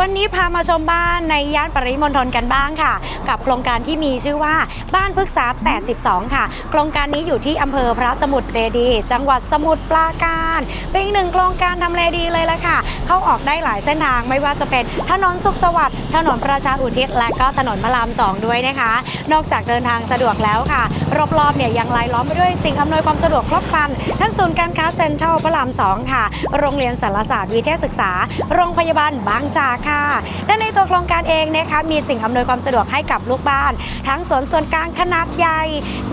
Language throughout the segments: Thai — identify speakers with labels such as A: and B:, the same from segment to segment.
A: วันนี้พามาชมบ้านในย่านปริมณฑลกันบ้างค่ะ กับโครงการที่มีชื่อว่าบ้านพฤกษา 82 ค่ะ โครงการนี้อยู่ที่อำเภอพระสมุทรเจดี จังหวัดสมุทรปราการ เป็นอีกหนึ่งโครงการทำเลดีเลยละค่ะ เข้าออกได้หลายเส้นทางไม่ว่าจะเป็นถนนสุขสวัสดิ์ถนนประชาอุทิศ และก็ถนนพระรามสองด้วยนะคะ นอกจากเดินทางสะดวกแล้วค่ะ รอบๆเนี่ยยังรายล้อมไปด้วยสิ่งอำนวยความสะดวกครบครัน ทั้งศูนย์การค้าเซ็นทรัลพระรามสองค่ะ โรงเรียนสารศาสตร์วิเทยศึกษา โรงพยาบาลบางจากค่ะและในตัวโครงการเองนะคะมีสิ่งอำนวยความสะดวกให้กับลูกบ้าน ทั้งสวนส่วนกลางขนาดใหญ่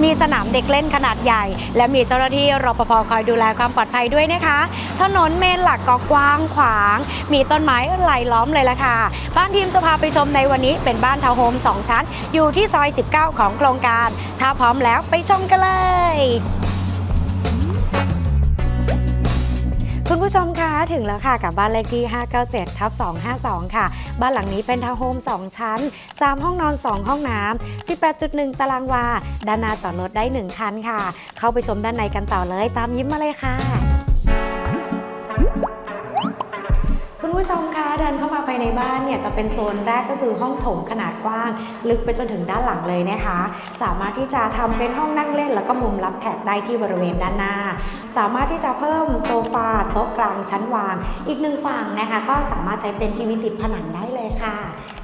A: มีสนามเด็กเล่นขนาดใหญ่ และมีเจ้าหน้าที่รปภคอยดูแลความปลอดภัยด้วยนะคะ ถนนเมนหลักก็กว้างขวาง มีต้นไม้ไหลล้อมเลยละค่ะ บ้านทีมจะพาไปชมในวันนี้เป็นบ้านทาวน์โฮม2ชั้น อยู่ที่ซอย 19 ของโครงการ ถ้าพร้อมแล้วไปชมกันเลย ผู้ชมคะถึงแล้วค่ะกับบ้านเลขที่ 597ทับ252 ค่ะ บ้านหลังนี้เป็นทาวน์โฮม 2 ชั้น 3 ห้องนอน 2 ห้องน้ำ18.1 ตารางวาด้านหน้าจอดรถได้ 1 คันค่ะ เข้าไปชมด้านในกันต่อเลยตามยิ้มมาเลยค่ะ ผู้ชมคะเดินเข้ามาภายในบ้านเนี่ยจะเป็นโซนแรกก็คือห้องโถงขนาดกว้าง ลึกไปจนถึงด้านหลังเลยนะคะ สามารถที่จะทำเป็นห้องนั่งเล่น แล้วก็มุมรับแขกได้ที่บริเวณด้านหน้า สามารถที่จะเพิ่มโซฟาโต๊ะกลางชั้นวาง อีกหนึ่งฝั่งนะคะ ก็สามารถใช้เป็นทีวีติดผนังได้ ค่ะ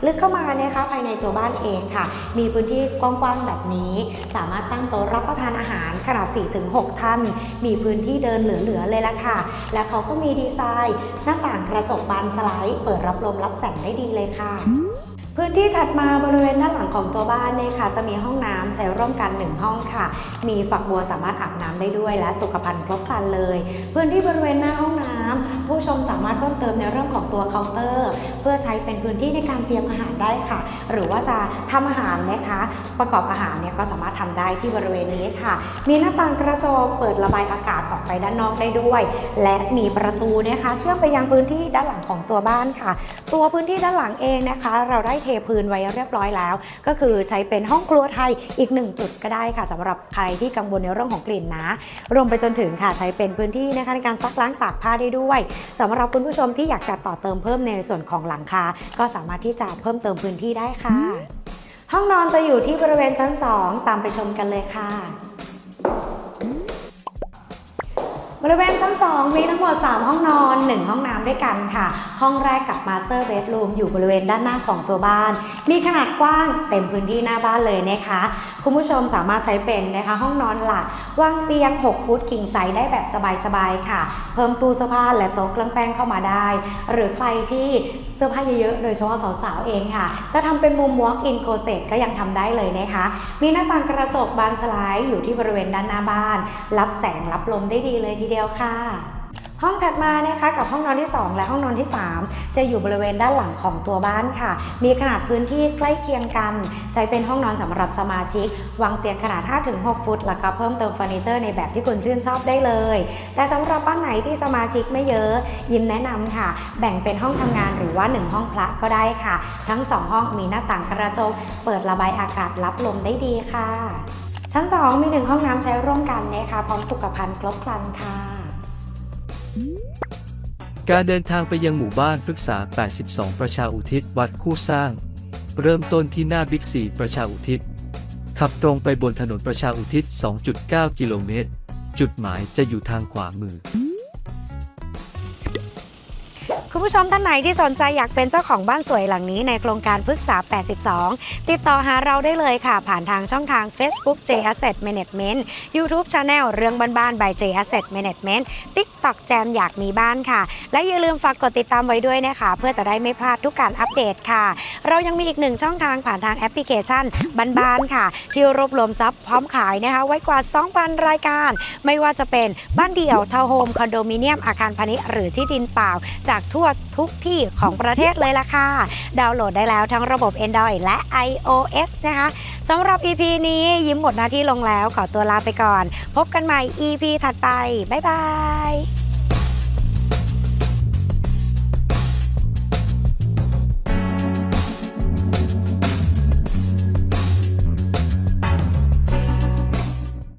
A: ลึกเข้ามานะคะภายในตัวบ้านเองค่ะ มีพื้นที่กว้างๆแบบนี้ สามารถตั้งโต๊ะรับประทานอาหารขนาด 4-6 ท่าน มีพื้นที่เดินเหลือๆเลยละค่ะ และเขาก็มีดีไซน์ หน้าต่างกระจกบานสไลด์ เปิดรับลมรับแสงได้ดีเลยค่ะ พื้นที่ถัดมาบริเวณด้านหลังของตัวบ้านเนี่ยค่ะ จะมีห้องน้ำใช้ร่วมกัน 1 ห้องค่ะ มีฝักบัวสามารถอาบน้ำได้ด้วย และสุขภัณฑ์ครบครันเลย พื้นที่บริเวณหน้าห้องน้ำผู้ชมสามารถเพิ่มเติมในเรื่องของตัวเคาน์เตอร์ เพื่อใช้เป็นพื้นที่ในการเตรียมอาหารได้ค่ะ หรือว่าจะทำอาหารนะคะ ประกอบอาหารเนี่ยก็สามารถทำได้ที่บริเวณนี้ค่ะ มีหน้าต่างกระจกเปิดระบายอากาศออกไปด้านนอกได้ด้วย และมีประตูนะคะ เชื่อมไปยังพื้นที่ด้านหลังของตัวบ้านค่ะ ตัวพื้นที่ด้านหลังเองนะคะ เราได้ทพื้นไว้เรียบร้อยแล้ว ก็คือใช้เป็นห้องครัวไทยอีกหนึ่งจุดก็ได้ค่ะสำหรับใครที่กังวลในเรื่องของกลิ่นนะ รวมไปจนถึงค่ะใช้เป็นพื้นที่นะคะในการซักล้างตากผ้าได้ด้วยสำหรับคุณผู้ชมที่อยากจะต่อเติมเพิ่มในส่วนของหลังคา ก็สามารถที่จะเพิ่มเติมพื้นที่ได้ค่ะ ห้องนอนจะอยู่ที่บริเวณชั้น 2 ตามไปชมกันเลยค่ะ บริเวณชั้น 2 มีทั้งหมด 3 ห้องนอน 1 ห้องน้ำด้วยกันค่ะ ห้องแรกกับมาสเตอร์เบดรูมอยู่บริเวณด้านหน้าของตัวบ้าน มีขนาดกว้างเต็มพื้นที่หน้าบ้านเลยนะคะ คุณผู้ชมสามารถใช้เป็นนะคะ ห้องนอนหลักวางเตียง 6 ฟุตคิงไซส์ได้แบบสบายๆค่ะ เพิ่มตู้เสื้อผ้าและโต๊ะเครื่องแป้งเข้ามาได้ หรือใครที่ เสื้อผ้าเยอะๆ โดยเฉพาะสาวๆ เองค่ะ จะทำเป็นมุม walk-in closet ก็ยังทำได้เลยนะคะ มีหน้าต่างกระจกบานสไลด์อยู่ที่บริเวณด้านหน้าบ้าน รับแสงรับลมได้ดีเลยทีเดียวค่ะ ห้องถัดมานะคะกับห้องนอนที่ 2 และห้องนอนที่ 3 จะอยู่บริเวณด้านหลังของตัวบ้านค่ะ มีขนาดพื้นที่ใกล้เคียงกัน ใช้เป็นห้องนอนสำหรับสมาชิก วางเตียงขนาด 5-6 ฟุต แล้วก็เพิ่มเติมเฟอร์นิเจอร์ในแบบที่คุณชื่นชอบได้เลย แต่สำหรับบ้านไหนที่สมาชิกไม่เยอะ ยิมแนะนำค่ะ แบ่งเป็นห้องทำงานหรือว่า 1 ห้องพระก็ได้ค่ะ ทั้ง 2 ห้องมีหน้าต่างกระจกเปิดระบายอากาศรับลมได้ดีค่ะ ชั้น 2 มี 1 ห้องน้ำใช้ร่วมกันนะคะพร้อมสุขภัณฑ์ครบครันค่ะ
B: การเดินทางไปยังหมู่บ้านพฤกษา 82 ประชาอุทิศวัดคู่สร้าง เริ่มต้นที่หน้าบิ๊กซีประชาอุทิศ ขับตรงไปบนถนนประชาอุทิศ 2.9 กิโลเมตร จุดหมายจะอยู่ทางขวามือ
A: คุณผู้ชมท่านไหนที่สนใจอยากเป็นเจ้าของบ้านสวยหลังนี้ในโครงการพฤกษา 82 ติดต่อหาเราได้เลยค่ะ ผ่านทางช่องทาง Facebook J Asset Management YouTube Channel เรื่องบ้านๆ by J Asset Management TikTok แจมอยากมีบ้านค่ะ และอย่าลืมฝากกดติดตามไว้ด้วยนะคะ เพื่อจะได้ไม่พลาดทุกการอัปเดตค่ะ เรายังมีอีกหนึ่งช่องทางผ่านทางแอปพลิเคชันบ้านๆค่ะ ที่รวบรวมทรัพย์พร้อมขายนะคะ ไว้กว่า 2,000 รายการ ไม่ว่าจะเป็นบ้านเดี่ยวทาวน์โฮมคอนโดมิเนียมอาคารพาณิชย์หรือที่ดินเปล่าจากทั่วทุกที่ของประเทศเลยล่ะค่ะ ดาวน์โหลดได้แล้วทั้งระบบ Android และ iOS นะคะสำหรับ EP นี้ยิ้มหมดหน้าที่ลงแล้วขอตัวลาไปก่อน พบกันใหม่ EP ถัดไป บ๊ายบาย